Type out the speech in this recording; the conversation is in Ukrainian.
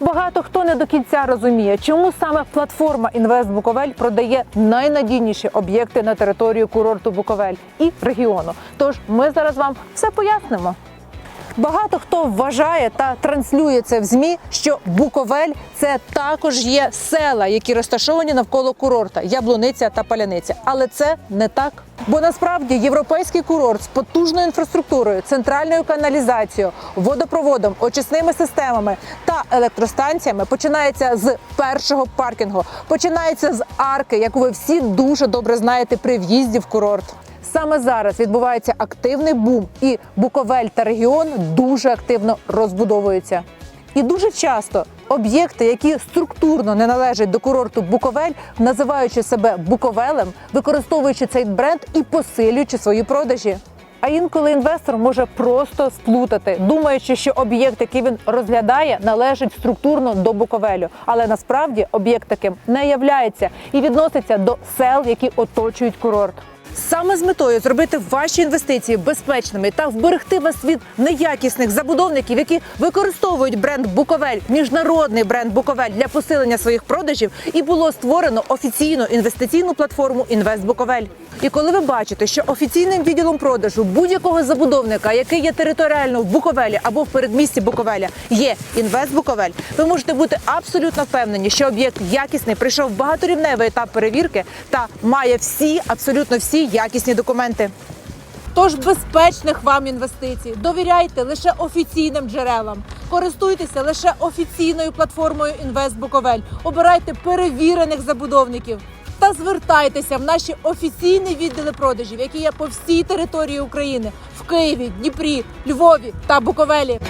Багато хто не до кінця розуміє, чому саме платформа Інвест Буковель продає найнадійніші об'єкти на територію курорту Буковель і регіону. Тож ми зараз вам все пояснимо. Багато хто вважає та транслює це в змі, що Буковель це також є села, які розташовані навколо курорта Яблуниця та Паляниця. Але це не так. Бо насправді європейський курорт з потужною інфраструктурою, центральною каналізацією, водопроводом, очисними системами та електростанціями починається з першого паркінгу, починається з арки, яку ви всі дуже добре знаєте при в'їзді в курорт. Саме зараз відбувається активний бум, і Буковель та регіон дуже активно розбудовуються. І дуже часто об'єкти, які структурно не належать до курорту Буковель, називаючи себе Буковелем, використовуючи цей бренд і посилюючи свої продажі. А інколи інвестор може просто сплутати, думаючи, що об'єкт, який він розглядає, належить структурно до Буковелю. Але насправді об'єкт таким не являється і відноситься до сел, які оточують курорт. Саме з метою зробити ваші інвестиції безпечними та вберегти вас від неякісних забудовників, які використовують бренд Буковель, міжнародний бренд Буковель для посилення своїх продажів, і було створено офіційну інвестиційну платформу Інвест Буковель. І коли ви бачите, що офіційним відділом продажу будь-якого забудовника, який є територіально в Буковелі або в передмісті Буковеля, є інвест Буковель, ви можете бути абсолютно впевнені, що об'єкт якісний пройшов багаторівневий етап перевірки та має всі, абсолютно всі якісні документи. Тож безпечних вам інвестицій. Довіряйте лише офіційним джерелам, користуйтеся лише офіційною платформою Інвест Буковель, обирайте перевірених забудовників. Та звертайтеся в наші офіційні відділи продажів, які є по всій території України. В Києві, Дніпрі, Львові та Буковелі.